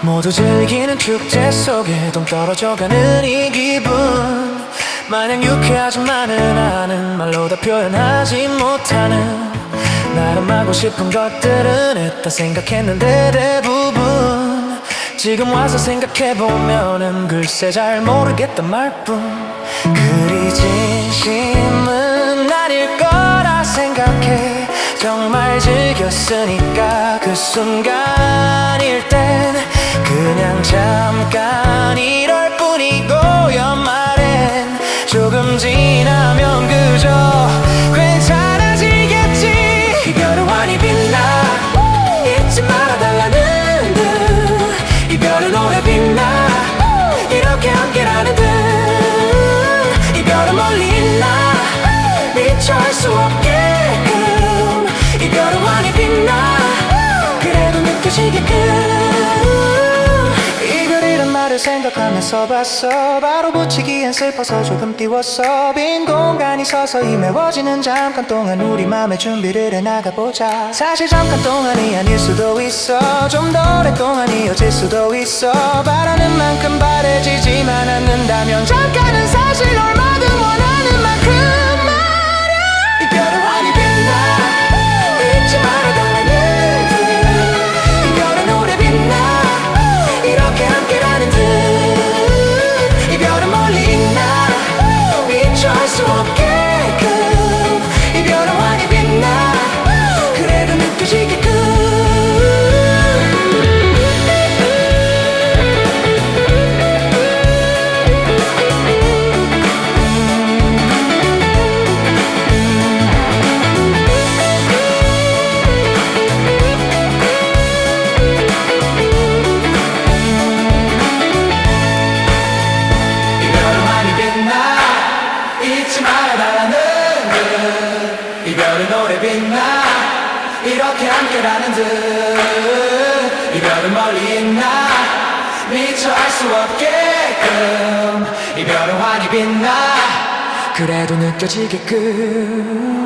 모두 즐기는 축제 속에 동떨어져 가는 이 기분. 마냥 유쾌하지만은 않은 말로 다 표현하지 못하는 나름 하고 싶은 것들은 했다 생각했는데 대부분 지금 와서 생각해보면은 글쎄 잘 모르겠단 말뿐. 그리 진심은 아닐 거라 생각해. 정말 즐겼으니까 그 순간일 땐 생각하면서 봤어. 바로 붙이기엔 슬퍼서 조금 띄웠어. 빈 공간이 서서히 메워지는 잠깐 동안 우리 맘의 준비를 해나가보자. 사실 잠깐 동안이 아닐 수도 있어. 좀 더 오랫동안 이어질 수도 있어. 바라는 만큼 바래지지만 않는다면 잠깐은 사실 얼마 잊지 말아달라는 듯 이별은 오래 빛나 이렇게 함께라는 듯 이별은 멀리 있나 미처 알 수 없게끔 이별은 환히 빛나 그래도 느껴지게끔